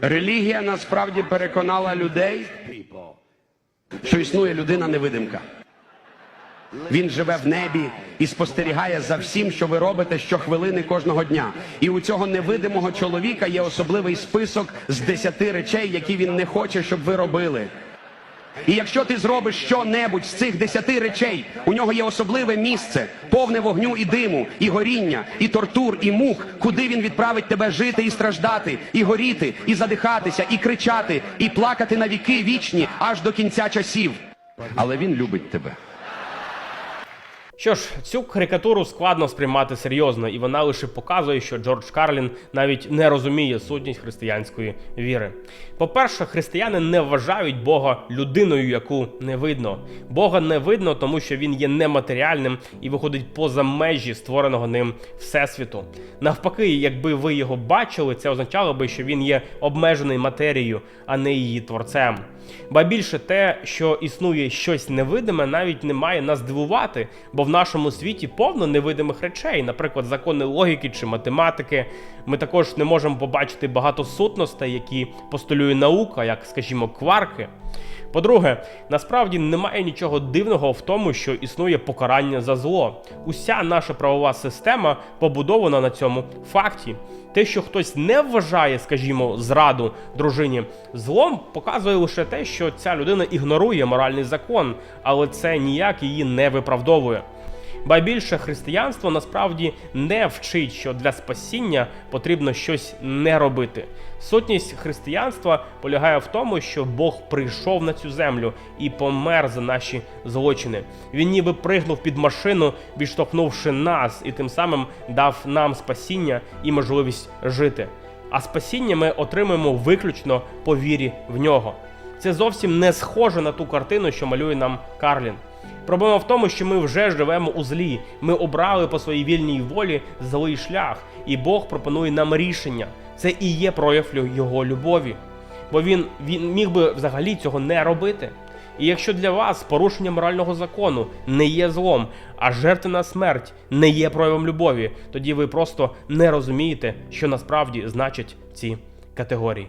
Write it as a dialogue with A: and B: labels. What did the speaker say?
A: Релігія насправді переконала людей, що існує людина-невидимка. Він живе в небі і спостерігає за всім, що ви робите щохвилини кожного дня. І у цього невидимого чоловіка є особливий список з десяти речей, які він не хоче, щоб ви робили. І якщо ти зробиш що-небудь з цих десяти речей, у нього є особливе місце, повне вогню і диму, і горіння, і тортур, і мук, куди він відправить тебе жити і страждати, і горіти, і задихатися, і кричати, і плакати на віки вічні аж до кінця часів. Але він любить тебе.
B: Що ж, цю карикатуру складно сприймати серйозно, і вона лише показує, що Джордж Карлін навіть не розуміє сутність християнської віри. По-перше, християни не вважають Бога людиною, яку не видно. Бога не видно, тому що він є нематеріальним і виходить поза межі створеного ним всесвіту. Навпаки, якби ви його бачили, це означало би, що він є обмежений матерією, а не її творцем. Ба більше те, що існує щось невидиме, навіть не має нас дивувати, бо в нашому світі повно невидимих речей, наприклад, закони логіки чи математики. Ми також не можемо побачити багато сутностей, які постулює наука, як, скажімо, кварки. По-друге, насправді немає нічого дивного в тому, що існує покарання за зло. Уся наша правова система побудована на цьому факті. Те, що хтось не вважає, скажімо, зраду дружині злом, показує лише те, що ця людина ігнорує моральний закон, але це ніяк її не виправдовує. Ба більше християнство насправді не вчить, що для спасіння потрібно щось не робити. Сутність християнства полягає в тому, що Бог прийшов на цю землю і помер за наші злочини. Він ніби пригнув під машину, відштовхнувши нас, і тим самим дав нам спасіння і можливість жити. А спасіння ми отримуємо виключно по вірі в нього. Це зовсім не схоже на ту картину, що малює нам Карлін. Проблема в тому, що ми вже живемо у злі. Ми обрали по своїй вільній волі злий шлях, і Бог пропонує нам рішення. Це і є прояв його любові. Бо він, він міг би взагалі цього не робити. І якщо для вас порушення морального закону не є злом, а жертвена смерть не є проявом любові, тоді ви просто не розумієте, що насправді значать ці категорії.